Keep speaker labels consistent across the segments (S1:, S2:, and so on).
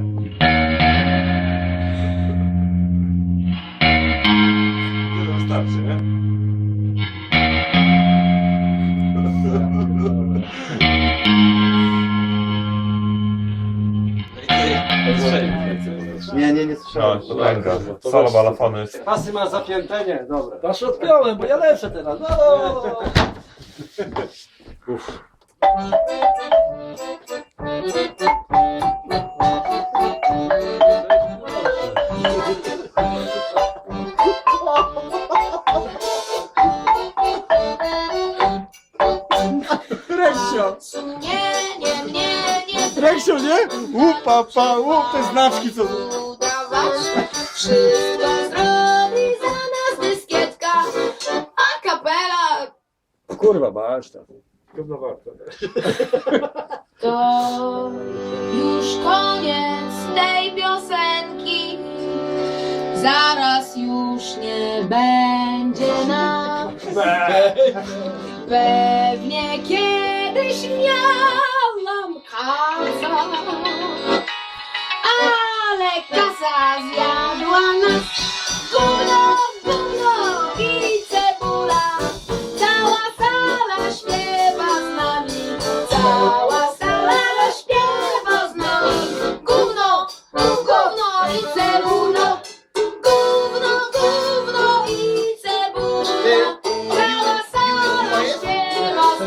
S1: nie? To wystarczy, nie?
S2: Nie, nie, nie słyszałem.
S1: No, ręka. Tak, solo balafony.
S3: Pasy ma zapiętenie, dobra.
S4: Wasz odpiąłem, bo ja lepsze teraz. No!
S3: Reksio!
S5: Nie, nie, nie, nie
S3: Reksio, nie? Łup, pa, łup, te znaczki co...
S5: udawać. Wszystko zrobi za nas dyskietka. A kapela
S3: Kurwa, masz tam.
S4: Gówno warto.
S5: to już koniec tej piosenki. Zaraz już nie będzie nas. Pewnie kiedyś kiedyś miałam kaza, ale kaza zjadła nas.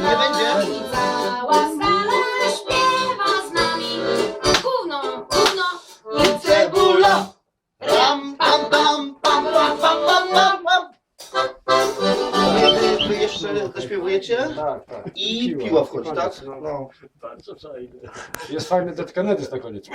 S2: Nie będzie?
S5: cała sala śpiewa z nami. Gówno, gówno i cebula.
S2: Pam, pam, pam, pam, pam, pam, pam, pam, pam. Wy, jeszcze zaśpiewujecie?
S3: Tak, tak.
S2: I piła wchodzi, tak? No.
S3: Jest fajny dead Kennedy na koniec.